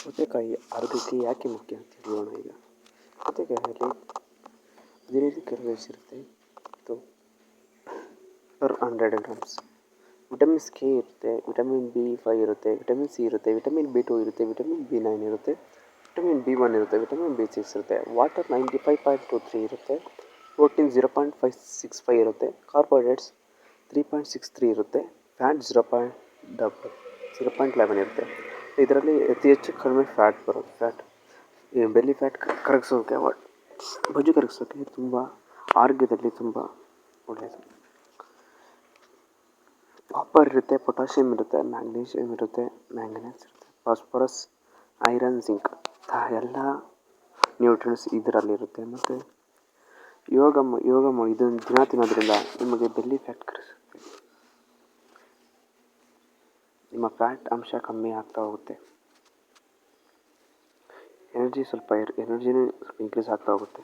ಸೌತೆಕಾಯಿ ಆರೋಗ್ಯಕ್ಕೆ ಯಾಕೆ ಮುಖ್ಯ ಅಂತ ಹೇಳೋಣ ಈಗ. ಸೌತೆಕಾಯಲ್ಲಿ ಹದಿನೈದು ಕ್ಯಾಲೋರೀಸ್ ಇರುತ್ತೆ. ಇದು per hundred grams vitamins K ಇರುತ್ತೆ ವಿಟಮಿನ್ ಬಿ ಫೈ ಇರುತ್ತೆ ವಿಟಮಿನ್ ಸಿ ಇರುತ್ತೆ ವಿಟಮಿನ್ ಬಿ ಟು ಇರುತ್ತೆ ವಿಟಮಿನ್ ಬಿ ನೈನ್ ಇರುತ್ತೆ ವಿಟಮಿನ್ ಬಿ ಒನ್ ಇರುತ್ತೆ ವಿಟಮಿನ್ ಬಿ ಸಿಕ್ಸ್ ಇರುತ್ತೆ. Water ninety five point two three ಇರುತ್ತೆ protein zero point five six five ಇರುತ್ತೆ carbohydrates three point six three ಇರುತ್ತೆ fat zero point double zero point eleven ಇರುತ್ತೆ. ಇದರಲ್ಲಿ ಅತಿ ಹೆಚ್ಚು ಕಡಿಮೆ ಫ್ಯಾಟ್ ಬರುತ್ತೆ. ಫ್ಯಾಟ್ ಬೆಲ್ಲಿ ಫ್ಯಾಟ್ ಕರಗಿಸೋಕೆ ಬೊಜ್ಜು ಕರಗಿಸೋಕೆ ತುಂಬ ಆರೋಗ್ಯದಲ್ಲಿ ತುಂಬ ಒಳ್ಳೆಯದು. ಕಾಪರ್ ಇರುತ್ತೆ ಪೊಟ್ಯಾಷಿಯಮ್ ಇರುತ್ತೆ ಮ್ಯಾಗ್ನೀಷಿಯಮ್ ಇರುತ್ತೆ ಮ್ಯಾಂಗನೀಸ್ ಇರುತ್ತೆ ಫಾಸ್ಫರಸ್ ಐರನ್ ಜಿಂಕ್ ಎಲ್ಲ ನ್ಯೂಟ್ರಿಯನ್ಸ್ ಇದರಲ್ಲಿರುತ್ತೆ ಮತ್ತು ಯೋಗ ಯೋಗ ಇದನ್ನು ದಿನ ತಿನ್ನೋದ್ರಿಂದ ನಿಮಗೆ ಬೆಲ್ಲಿ ಫ್ಯಾಟ್ ಕರಗಿಸುತ್ತೆ. ನಿಮ್ಮ ಫ್ಯಾಟ್ ಅಂಶ ಕಮ್ಮಿ ಆಗ್ತಾ ಹೋಗುತ್ತೆ. ಎನರ್ಜಿ ಸ್ವಲ್ಪ ಎನರ್ಜಿನೂ ಸ್ವಲ್ಪ ಇನ್ಕ್ರೀಸ್ ಆಗ್ತಾ ಹೋಗುತ್ತೆ.